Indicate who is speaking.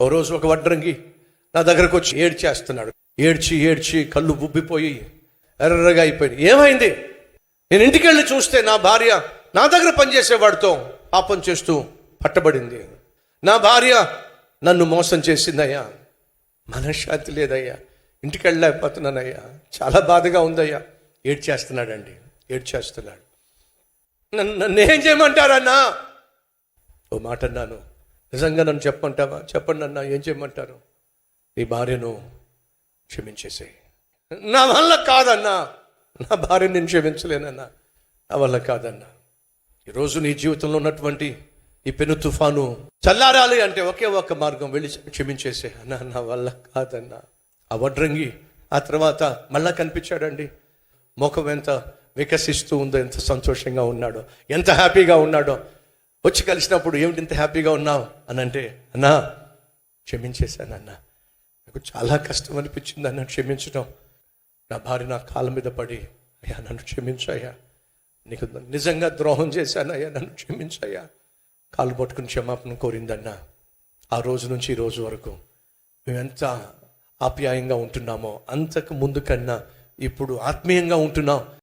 Speaker 1: ఓ రోజు ఒక వడ్రంగి నా దగ్గరకు వచ్చి ఏడ్చేస్తున్నాడు ఏడ్చి ఏడ్చి కళ్ళు బుబ్బిపోయి ఎర్రగా అయిపోయింది. ఏమైంది? నేను ఇంటికి వెళ్ళి చూస్తే నా భార్య నా దగ్గర పనిచేసేవాడితో పాపం చేస్తూ పట్టబడింది. నా భార్య నన్ను మోసం చేసిందయ్యా. మనశ్శాంతి లేదయ్యా. ఇంటికి వెళ్ళలేకపోతున్నానయ్యా చాలా బాధగా ఉందయ్యా. ఏడ్చేస్తున్నాడండి ఏడ్చేస్తున్నాడు నన్ను నన్ను ఏం చేయమంటారన్నా? ఓ మాట అన్నాను. నిజంగా నన్ను చెప్పమంటావా? చెప్పండి అన్నా ఏం చేయమంటారు? నీ భార్యను క్షమించేసేయి. నా వల్ల కాదన్నా. నా భార్యను నేను క్షమించలేనన్నా. నా వల్ల కాదన్నా. ఈరోజు నీ జీవితంలో ఉన్నటువంటి ఈ పెను తుఫాను చల్లారాలి అంటే ఒకే ఒక్క మార్గం వెళ్ళి క్షమించేసే అన్నా నా వల్ల కాదన్నా. ఆ వడ్రంగి ఆ తర్వాత మళ్ళా కనిపించాడండి. ముఖం ఎంత వికసిస్తూ ఉందో ఎంత సంతోషంగా ఉన్నాడో ఎంత హ్యాపీగా ఉన్నాడో. వచ్చి కలిసినప్పుడు ఏమిటి ఇంత హ్యాపీగా ఉన్నావు? అని అంటే అన్నా క్షమించేశాను అన్న. నాకు చాలా కష్టం అనిపించింది అన్న క్షమించడం నా భార్య నా కాళ్ళ మీద పడి అయ్యా నన్ను క్షమించయ్యా నీకు నిజంగా ద్రోహం చేశాను అయ్యా నన్ను క్షమించయ్యా కాళ్ళు పట్టుకుని క్షమాపణ కోరిందన్న. ఆ రోజు నుంచి ఈ రోజు వరకు మేమెంత ఆప్యాయంగా ఉంటున్నామో అంతకు ముందు కన్నా ఇప్పుడు ఆత్మీయంగా ఉంటున్నాం.